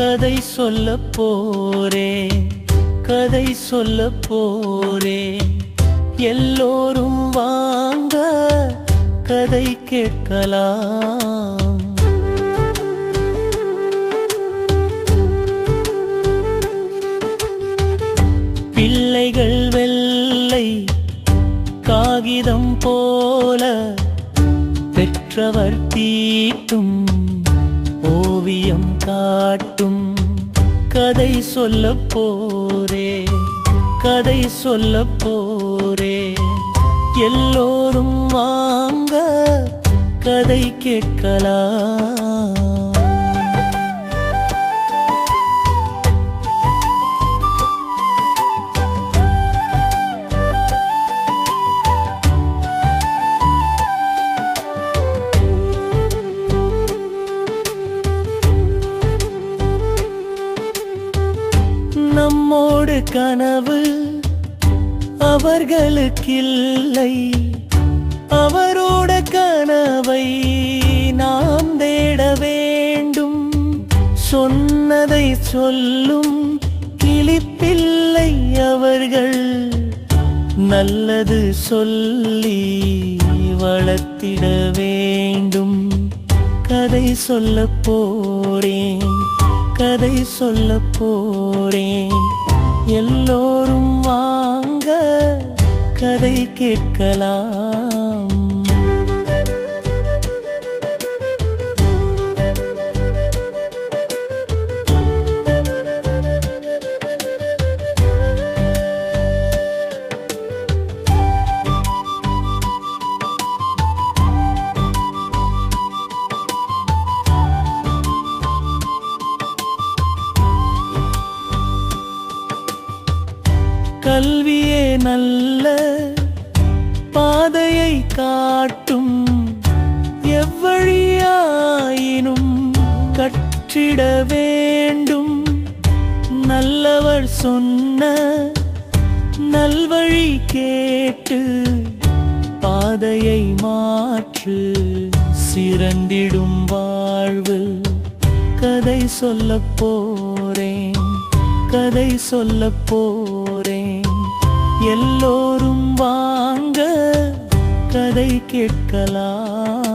கதை சொல்ல போறேன் கதை சொல்ல போறேன் எல்லோரும் வாங்க கதை கேட்கலாம். பிள்ளைகள் வெள்ளை காகிதம் போல பெற்றவர் தீட்டும். ஓவியம் காட்டும். கதை சொல்ல போரே கதை சொல்ல போரே எல்லோரும் வாங்க கதை கேட்கலாம். நம்மோடு கனவு அவர்களுக்கில்லை. அவரோட கனவை நாம் தேட வேண்டும். சொன்னதை சொல்லும் கிளிப்பில்லை அவர்கள் நல்லது சொல்லி வளர்த்திட வேண்டும். கதை சொல்ல போறேன் கதை சொல்ல போறேன். எல்லோரும் வாங்க கதை கேட்கலாம். கல்வியே நல்ல பாதையை காட்டும். எவ்வழியாயினும் கற்றிட வேண்டும். நல்லவர் சொன்ன நல்வழி கேட்டு பாதையை மாற்று. சிறந்திடும் வாழ்வு கதை சொல்ல போறேன். கதை சொல்ல போ எல்லோரும் வாங்க கதை கேட்கலாம்.